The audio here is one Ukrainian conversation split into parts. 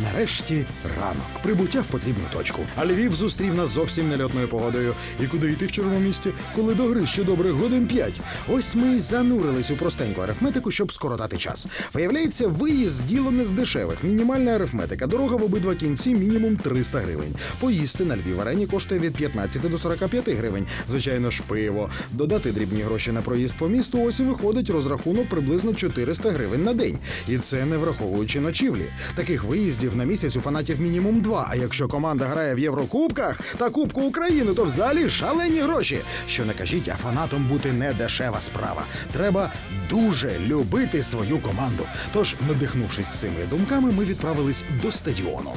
Нарешті ранок. Прибуття в потрібну точку. А Львів зустрів нас зовсім нельотною погодою. І куди йти в чорному місті, коли до гри ще добрих годин п'ять. Ось ми й занурились у простеньку арифметику, щоб скоротати час. Виявляється, виїзд діло не з дешевих. Мінімальна арифметика. Дорога в обидва кінці мінімум 300 гривень. Поїсти на Львів арені коштує від 15 до 45 гривень. Звичайно ж, пиво. Додати дрібні гроші на проїзд по місту. Ось і виходить розрахунок приблизно 400 гривень на день. І це не враховуючи ночівлі. Таких виїздів на місяць у фанатів мінімум два. А якщо команда грає в Єврокубках та Кубку України, то взагалі шалені гроші. Що не кажіть, а фанатом бути не дешева справа. Треба дуже любити свою команду. Тож, надихнувшись цими думками, ми відправились до стадіону.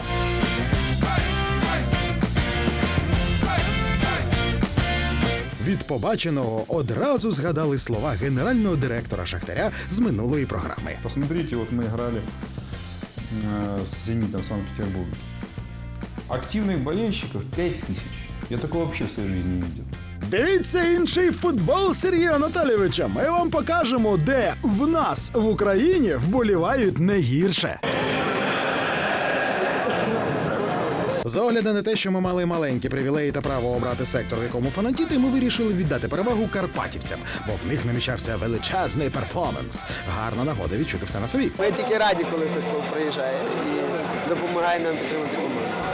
Від побаченого одразу згадали слова генерального директора Шахтаря з минулої програми. Посмотрите, вот мы играли э, с «Зенитом» в Санкт-Петербурге. Активных болельщиков 5 тысяч. Я такого вообще в своей жизни не видел. Дивіться інший футбол Сергія Анатолійовича. Ми вам покажемо, де в нас в Україні вболівають не гірше. З огляду на те, що ми мали маленькі привілеї та право обрати сектор, якому фанатіти, ми вирішили віддати перевагу карпатівцям, бо в них намічався величезний перформанс. Гарна нагода відчути все на собі. Ми тільки раді, коли хтось приїжджає і допомагає нам підтримати команду.